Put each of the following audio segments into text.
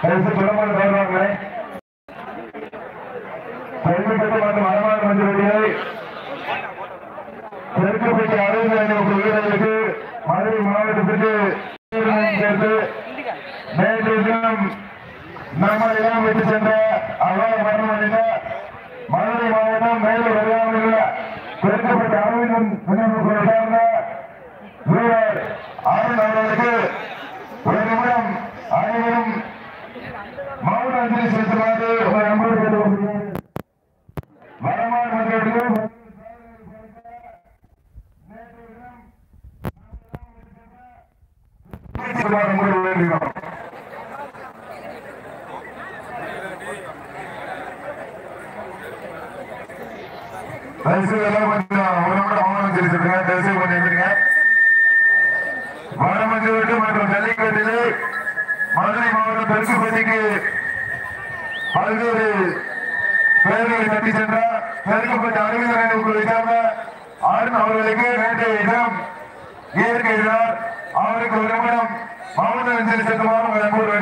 பரிசு குளமான தோல்வாங்களே ஜல்லிக்கட்டு மற்றும் மரமான மஞ்சள் தெற்குப்பட்டி அறுபது ஐநூறு வீரர்களுக்கு மதுரை மாவட்டத்திற்கு சேர்த்து நேற்று தினம் நம்ம இடம் விட்டு சென்ற அவ்வாறு மரணமடைந்த மதுரை மாவட்டம் மேலும் வருவாமல் உள்ள தெற்குப்பட்டி அறுபது முன்னேற்ற சார்ந்த வீரர் அருண் அவர்களுக்கு ஒரு நிமிடம் அனைவரும் மௌன அஞ்சலி செலுத்துமாறு ஒரு அன்போடு கேட்டுக்கொள்கிறேன் வரமான மன்றத்திற்கு பேச்சுமாறு அன்போடு வேண்டுகிறோம் தயவுசெய்து எல்லாரும் கொஞ்சம் ஒரு நிமிடம் மௌனம் செலுத்துங்க தயவுசெய்து கொஞ்சம் எந்திரிங்க மாவட்டம் ஜல்லிக்கட்டிலே மதுரை மாவட்டம் தெற்கு பகுதிக்கு பல்வேறு பேர்களை தட்டி சென்ற தெற்குப்பட்டி அறிவியல் நினைவுக்குழு சேர்ந்த அருண் அவர்களுக்கு நேற்றைய இடம் இயற்கையினார் அவருக்கு ஒரு நிமிடம் மௌன அஞ்சலி செல்லுமாறு உங்களை அன்போடு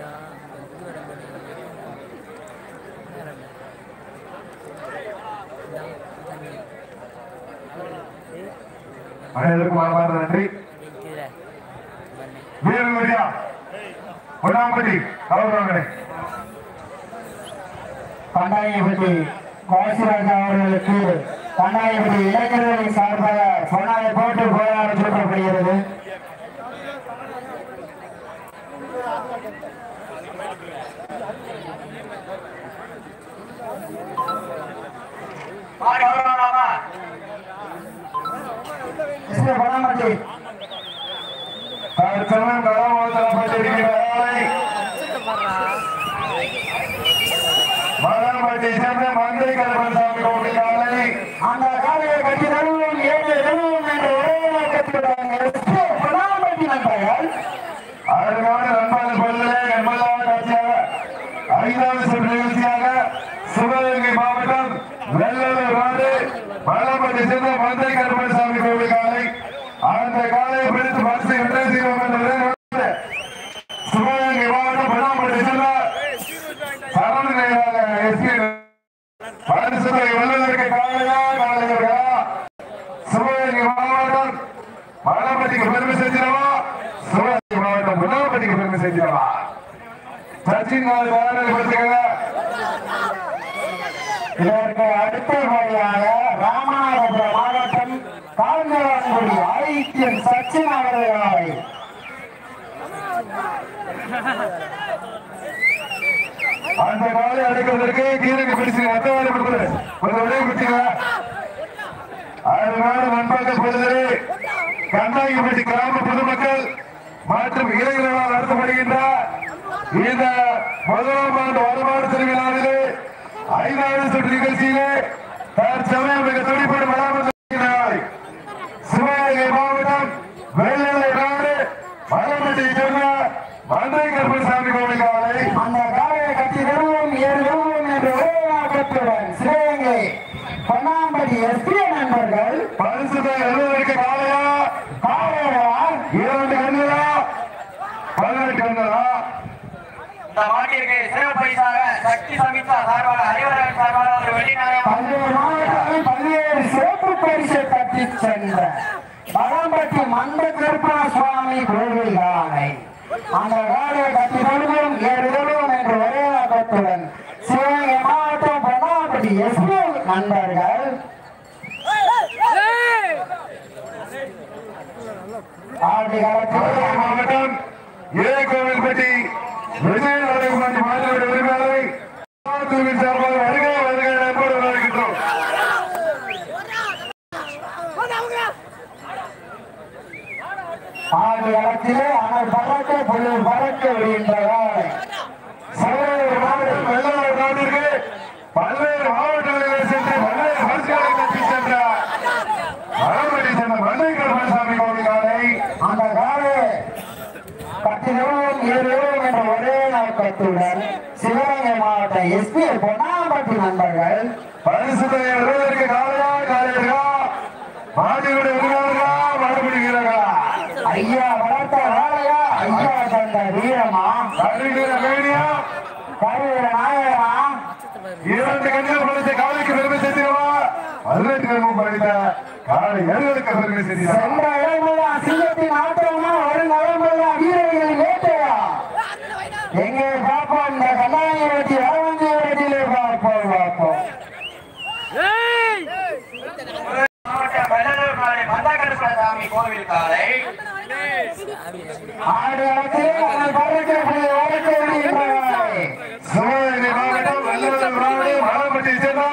வேண்டுகிறோம் அனைவருக்கும் மனமார்ந்த நன்றி. வீரமரியா பொன்னாம்பட்டி கலவரங்களே. கண்டாயப்பட்டி காசிராஜா அவர்களுக்கு கண்டாயப்பட்டி இளைஞர்களின் சார்பாக பொன்னாயை போட்டு போராட கொடுக்கப்படுகிறது மிஸ்டர் பொன்னாம்பட்டி தற்சமயம் கலாமோதரப்பட்டிருக்கிறாய் மலம்பட்டி சேர்ந்த மந்தை கருப்பசாமி கோவிலாலை அந்த காலையை கட்டி தருவோம் ஏழு தருவோம் என்ற ஒரே நோக்கத்துடன் எஸ்பி பொன்னாம்பட்டி நண்பர்கள் அழகான நண்பர்கள் பல்லே எண்பதாவது காட்சியாக ஐந்தாவது சுற்று நிகழ்ச்சியாக சிவகங்கை மாவட்டம் வெள்ளலூர் நாடு மலம்பட்டி சேர்ந்த மந்தை கருப்பசாமி கோவில் காலை அந்த காலையை பிடித்து பரிசு வெற்றி செய்வோம் என்ற ஒரே நோக்கத்தோடு சிவகங்கை மாவட்டம் பொன்னாம்பட்டி சேர்ந்த சரவணனாக எஸ்பி பரிசுத்தை வெள்ளலூருக்கு காலையா காலையா சிவகங்கை மாவட்டம் மலம்பட்டிக்கு பெருமை செஞ்சிடவா சிவகாசி மாவட்டம் மலம்பட்டிக்கு பெருமை செஞ்சிடவா சச்சின் நாலு வாரங்கள் படுத்துக்கங்க. இதற்கு அடுத்தபடியாக ராமநாதபுரம் மாவட்டம் கால்நடாங்குடி ஐக்கியம் சச்சின் அவர்களை. அந்த காலை அடைக்கிறதற்கு கீழே பிடிச்சு மத்த வேலை கொடுக்குது ஒரு விடையை பிடிச்சுங்க நாடு நண்பர்கள் பொழுது கண்டாங்கிப்பட்டி கிராம பொதுமக்கள் மற்றும் இளைஞர்களால் நடத்தப்படுகின்ற இந்த முதலாம் ஆண்டு வருமான திருவிழாவிலே ஐந்தாவது சுற்று நிகழ்ச்சியிலே தற்சமயம் மிக துடிப்படும் வளாகம் சிவகங்கை மாவட்டம் வெள்ளலை நாடு மலம்பட்டியை சேர்ந்த மந்தை கருப்பசாமி கோவில் காலை. அந்த காலையை கட்டி தருவோம் ஏழு தருவோம் என்ற ஒரே நோக்கத்துடன் சிவகங்கை பொன்னாம்படி எஸ்பி நண்பர்கள் பரிசுத்தை எழுவதற்கு காலையா? காலையா இரண்டு கண்களா? பதினெட்டு கண்களா? இந்த மாட்டிற்கு சிறப்பு பரிசாக சக்தி சமிதா சார்பாக அறிவர்கள் சார்பாக ஒரு வெள்ளி நாணயம் பல்வேறு மாவட்டங்களில் பல்வேறு சிறப்பு பரிசை தட்டி சென்ற பழம்பட்டி மந்த கருப்பண சுவாமி கோவில் காலை. அந்த காலையை கட்டி தருவோம் ஏறு தருவோம் என்ற ஒரே நோக்கத்துடன் சிவகங்கை மாவட்டம் பொன்னாப்பட்டி நண்பர்கள் ஆடி மதுரை காலத்தில் மாவட்டம் ஏ கோவில்பட்டி விஜய நாடகமாண்டி மாதிரி உரிமையாளரை சார்பில் சார்பாக வருகை வருகை நண்போடு வரவேற்கின்றோம் ஆடி காலத்திலே ஆனால் பறக்க புள்ளி பறக்க விடுகின்ற காலை சிவகங்கை மாவட்டம் வெள்ளநாடு நாட்டிற்கு பல்வேறு மாவட்டங்களிலே சென்று பல்வேறு பரிசுகளை தட்டி சென்ற மலம்பட்டி சேர்ந்த மந்தை கருப்பசாமி கோவில் காலை அந்த காலை என்ற ஒரே நோக்கத்துடன் சிவகங்கை மாவட்ட எஸ்பி பொன்னாம்பட்டி நண்பர்கள் பரிசு வருவதற்கு காலையா காலையா மாட்டினுடைய உரிமையாளர்களா மாடுபிடிக்கிறார்களா ஐயா வளர்த்த வாழையா ஐயா தந்த வீரமா? கருவீர வேணியா கருவீர நாயகமா இரண்டு கண்கள் படைத்த காலைக்கு கண்மும் படைத்த காலை ஏழுகளுக்கு பெருமை சேர்த்திருவா சென்ற இடமெல்லாம் சிங்கத்தின் ஆட்டமா ஒரு நலமெல்லாம் வீரர்களின் வேட்டையா? எங்கே பார்ப்போம்? இந்த கண்ணாடி வெட்டி அரவஞ்சி வெட்டியிலே பார்ப்போம் பார்ப்போம். கோவில் காலை ஆடு இடத்திலே மாவட்டம் வெள்ளவரம் நாடு மலப்பட்டி சேர்ந்த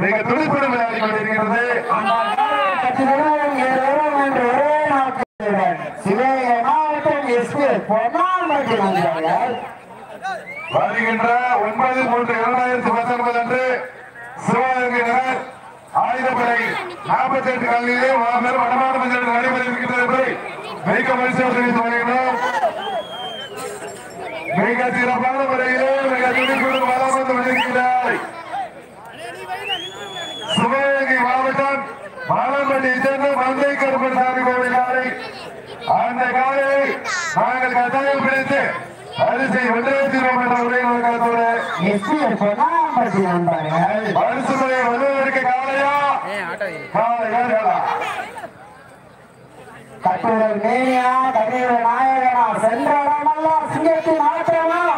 மிக துடிப்புடன் விளையாடி கொண்டிருக்கிறது. வருகின்ற ஒன்பது மூன்று இரண்டாயிரத்தி பத்தொன்பது அன்று சிவகங்கை நகர் ஆயுதப்படை நாற்பத்தி எட்டு கல்வியிலே மாபெரும் வடமாடு மஞ்சள் நடைபெற இருக்கின்றது என்பதை மிக மகிழ்ச்சியோடு தெரிவித்து வருகின்றோம் மிக சிறப்பான முறையிலே மிக துடிப்புடன் வளம் வந்து கொண்டிருக்கிறார் சிவகங்கை மாவட்டம் மாலம்பட்டியை சேர்ந்த மந்தை கருப்பன் சாமி கோவில் காலை அந்த காலையை நாங்கள் கட்டாயம் பிடித்து அரிசி வெள்ளை என்ற உரை நோக்கத்தோடு எஸ்பி பொன்னாம்பட்டி நண்பர்கள் பரிசுகளை வருவதற்கு காலையா காலையா கட்டுரை மேனியா கட்டுரை நாயகனா சிங்கத்தின்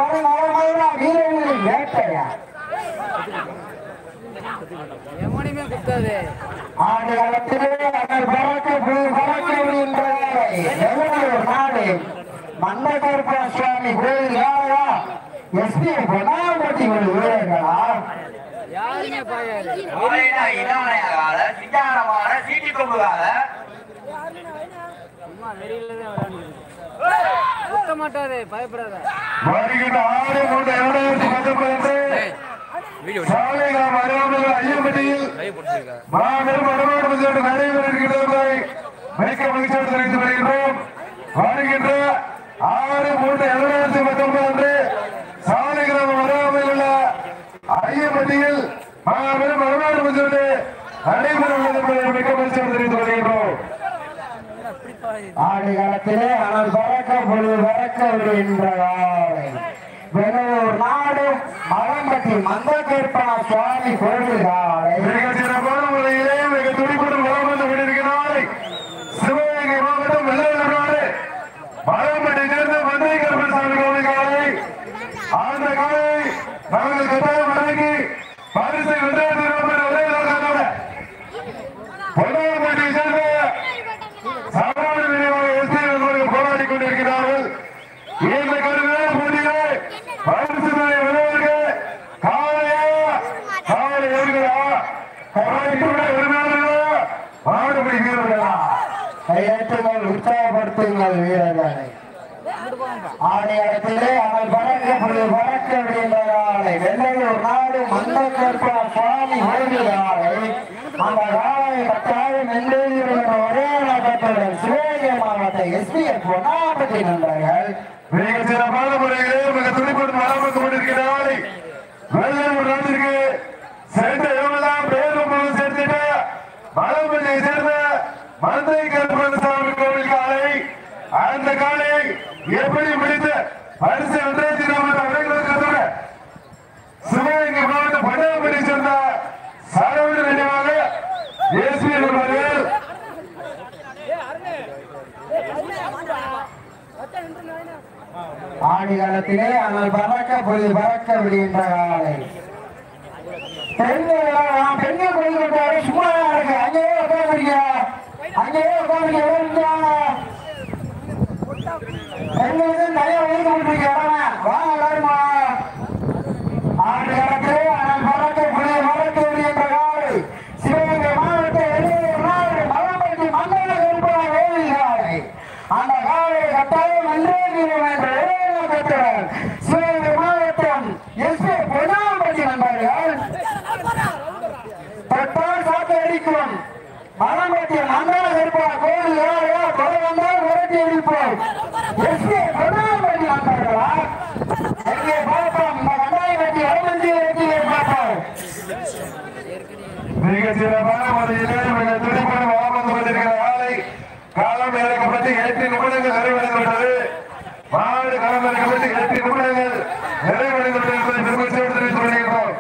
ஒரு வீரர்களின் வேட்டையா அவர் பறக்க பறக்க நாடு சுவாமி கோயில் யாரா? எஸ்பி பொன்னாம்பட்டி ஒரு இனவனையாகாத சிங்காரமான சீட்டி குத்த மாட்டாது பயப்படாத. வருகின்ற ஆறு மூன்று இரண்டாயிரத்தி பத்தொன்பது சாலை ஐயம்பட்டியில் மாபெரும் நடைபெற இருக்கிறது மிக்க மகிழ்ச்சியோடு தெரிவித்து வருகின்றோம் வருகின்ற ஆறு மூன்று இரண்டாயிரத்தி பத்தொன்பது அன்று சாலை கிராமம் அறியாமல் உள்ள ஐயம்பட்டியில் மாபெரும் வடமாடு மஞ்சள் நடைபெற உள்ளது என்பதை மிக்க மகிழ்ச்சியோடு தெரிவித்து வருகின்றோம் ஆடுகளத்திலே ஆனால் பறக்க புல் பறக்க விடுகின்றாரை வெள்ளூர் நாடு மலம்பட்டி மந்தகருப்ப சுவாமி கோயில் காலை மிக சிறப்பான முறையிலே மிக துடிப்புடன் வளம் வந்து கொண்டிருக்கிறார் சிவகங்கை மாவட்டம் வெள்ளையநாடு மலம்பட்டை சேர்ந்த மந்திரி கருப்பசாமி கோவில் காலை அந்த காலை நாங்கள் கட்டாயம் வழங்கி பரிசை வென்றாயிரத்தி இருபத்தி ஒரே நோக்கத்தோட பொன்னாம்பட்டை சேர்ந்த சாமானிய விநியோக எஸ்பி அவர்கள் போராடி கொண்டிருக்கிறார்கள் இந்த கருவிலே போட்டியிலே பரிசு தொகை வருவதற்கு காலையா காலை ஏறுகிறா காலைக்குள்ள உரிமையாளர்களா மாடுபடி வீரர்களா கையெழுத்துங்கள் உற்சாகப்படுத்துங்கள் வீரர்களை. ஆணையத்திலே அவள் பறக்க புள்ளி பறக்க விடுகின்றாலை வெள்ளையூர் நாடு மந்தக்கற்பா சுவாமி ஓடுகிறாரை அந்த காலை கட்டாயம் எந்தெழுகிற ஒரே நோக்கத்துடன் சிவகங்கை மாவட்ட எஸ்பிஎஸ் பொன்னாபதி நண்பர்கள். மிக சிறப்பான முறையிலே மிக துடிப்புடன் வளம் வந்து கொண்டிருக்கிறார்கள் வெள்ளூர் நாட்டிற்கு சென்ற இடமெல்லாம் பேரும் சேர்த்துட்டு சேர்த்திட்ட சேர்ந்த மந்தை கற்பனை அந்த காலை எப்படி பிடித்து பரிசு வென்றாயிரத்தி இருபத்தி அடைகளுக்கு சிவகங்கை மாவட்டம் பண்டாபடி சேர்ந்த சரவண நினைவாக ஏசி எஸ்பி ஆடி காலத்திலே ஆனால் பறக்க புள்ளி பறக்க விடுகின்ற காலை. பெண்கள் பெண்கள் கோயில் விட்டாரு சும்மா இருக்கு. அங்கேயே உட்காந்துருக்கியா அங்கேயே உட்காந்துருக்கியா பெண்களுக்கு நிறைய ஒதுக்க முடியும் இடம் வாங்க எல்லாருமா. ஆண்டு காலத்திலே ஆனால் காலை சிவகங்கை மாவட்ட வெளியூர் நாடு மண்டல கருப்பா கோயில் அந்த காலை கட்டாயம் வென்றே தீரும் என்ற ஒரே நோக்கத்துடன் சிவகங்கை மாவட்டம் எஸ்பி பொன்னாம்பட்டி நண்பர்கள். தொட்டால் சாக்கு அடிக்கும். மனம் கட்டிய மன்னர இருப்பார் கோயில் ஏழையா கொலை வந்தால் விரட்டி அடிப்பார். எஸ்ஏ கொண்டாடி வந்தார்களா எங்கே பார்ப்போம்? இந்த கண்டாய் மிக சிறப்பான முறையிலே மிக துடிப்புடன் வளம் வந்து கொண்டிருக்கிற ஆலை காலம் இறக்கப்பட்டு எட்டு நிமிடங்கள் நிறைவடைந்துவிட்டது மாடு காலம் இறக்கப்பட்டு எட்டு நிமிடங்கள் நிறைவடைந்துவிட்டது என்பதை பெருமை சேர்த்து தெரிவித்துக் கொள்கிறோம்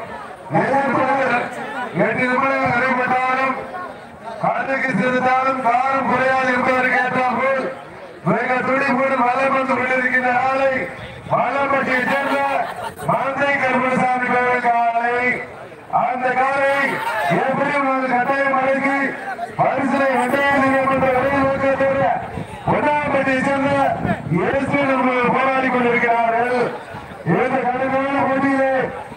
சிறிதாலும் பாரம் குறையாது இருப்பதற்கு ஏற்றால் மிக துடிப்புடன் வளம் வந்து கொண்டிருக்கின்ற ஆலை மலப்பட்டியை சேர்ந்த மந்தை கருமசாமி கோவில் காலை அந்த காலை எப்படியும் நாங்கள் கட்டாயம் அடக்கி பரிசனை கட்டாயம் என்ற ஒரே நோக்கத்தோடு பொன்னாம்பட்டியை சேர்ந்த எஸ்பி நண்பர்கள் போராடி கொண்டிருக்கிறார்கள் இந்த கடுமையான போட்டியிலே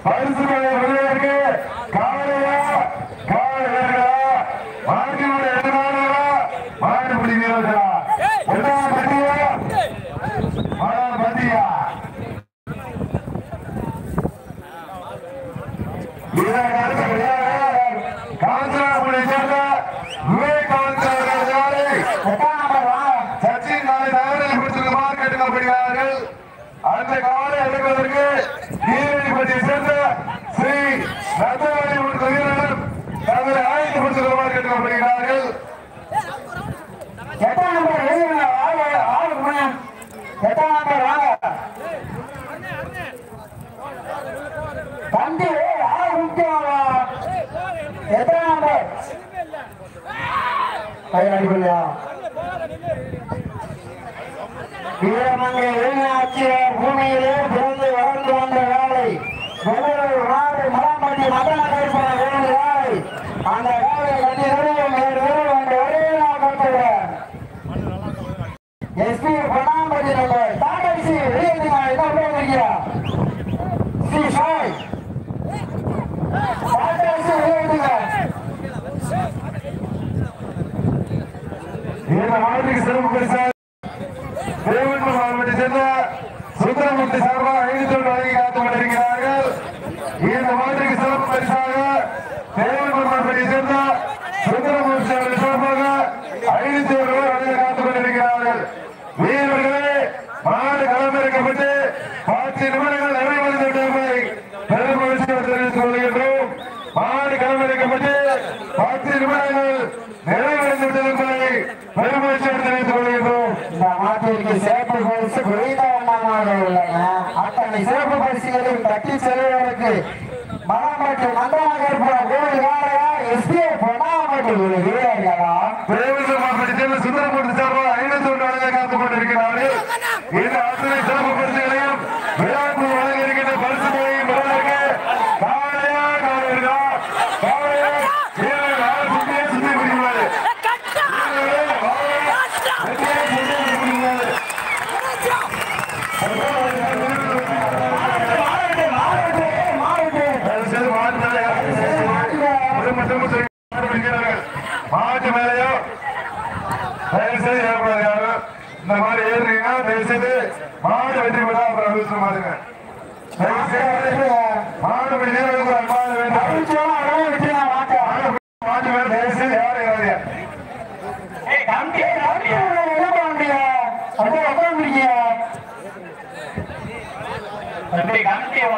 பரிசு வருவதற்கு காலையா காலை வீரர்களா மாட்டினுடைய எதிரானவரா மாட்டுப்பிடி வீரர்களா ஒன்றாம் பட்டியா மாறாம் பட்டியா இதற்கு அடுத்தபடியாக காஞ்சனாபுரை சேர்ந்த விவேக் காஞ்சனாபுரை எட்டாம் நம்பர் வாங்க சச்சின் நாளை தயாரில் கொடுத்திருக்குமாறு கேட்டுக்கொள்ளப்படுகிறார்கள் அந்த காலை நீதிபதி சேர்ந்த ஸ்ரீ ரத்தவாணி உள்ள வீரர்களும் தங்களை ஆயத்து கொடுத்திருக்குமாறு கேட்டுக்கொள்ளப்படுகிறார்கள் எட்டாம் நம்பர் ஆறு ஆளு எட்டாம் நம்பர் வாங்க தம்பி ஆளு முக்கியம்? எட்டாம் நம்பர். கையில் அடிக்கலையா? வீரமங்கை இளைஞாட்சியர் பூமியிலே பிறந்து வளர்ந்து வந்த வேலை வெள்ளூர் நாடு மலம்பட்டி மதன கைப்பட வேண்டிய வேலை அந்த வேலை கட்டி நிறுவனம் நிறுவனம் என்ற ஒரே நாள் கட்டுகிறேன் எஸ்பி பணாம்பட்டி நம்பர் டாடாசி வெளியேற்றுங்க என்ன உபயோகிக்கிறா ஸ்ரீ சாய். டாடாசி வெளியேற்றுங்க இந்த மாவட்டத்துக்கு சிறப்பு பரிசா தேவன்பு மாவட்டத்தை சேர்ந்த சுந்தரமூர்த்தி சார்பாக ஐநூத்தி வழங்கி காத்துக் கொண்டிருக்கிறார்கள் இந்த மாவட்டத்துக்கு சிறப்பு பரிசாக தேவன்பு மாவட்டத்தை சேர்ந்த சுந்தரமூர்த்தி அவர்கள் சார்பாக ஐநூத்தி ஒரு ரூபாய் வழங்கி காத்துக் கொண்டிருக்கிறார்கள் வீரர்களே மாடு களமிறக்கப்பட்டு பத்து நிமிடங்கள் நிறைவடைந்து விட்டதை பெரும் மகிழ்ச்சியோடு தெரிவித்துக் கொள்கின்றோம் மாடு களமிறக்கப்பட்டு பத்து நிமிடங்கள் நிறைவடைந்து தெரிவித்துக் கொள்கின்றோம். இந்த மாட்டிற்கு சிறப்பு பரிசு குறைந்த உள்ளன. அத்தனை சிறப்பு பரிசுகளையும் தட்டி செல்வதற்கு மலம்பட்டு மந்தநகர் கோவில் வாழையா எஸ்பிஐ பொன்னாமட்டு வீரர்களா? பிரேமசர் மாவட்டத்தில் சுந்தரமூர்த்தி சார்பாக ஐநூத்தி ஒன்று வழங்க காத்துக் கொண்டிருக்கிறார்கள் இந்த சிறப்பு பரிசுகளையும் விழாக்குழு வழங்க இருக்கின்ற பரிசு காலையா காலையா காலையா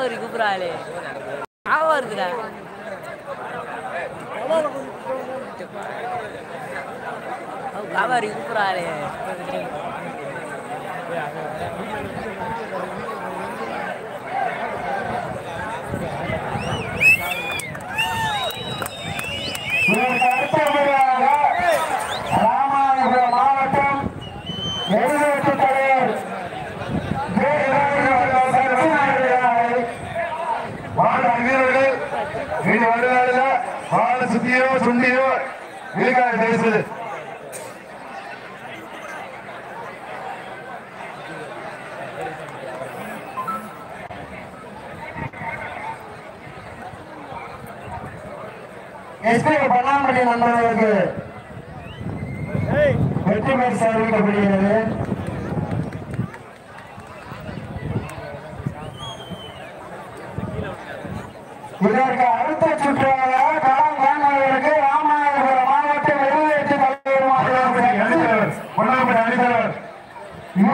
அவ கூப்பிடாளே காவா இருக்குடா அவ கூப்பிடாளே இதற்கு அடுத்தபடியாக ராமநாதபுரம் மாவட்டம் எழுதட்டு தலைவர் மாடு வீரர்கள் இது வருடாடுல மாடு சுத்தியோ சுண்டியோ இழுக்காது பேசுது எஸ்பி பண்ணாமட்டி நண்பர்களுக்கு வெற்றி பரிசு அறிவிக்கப்படுகிறது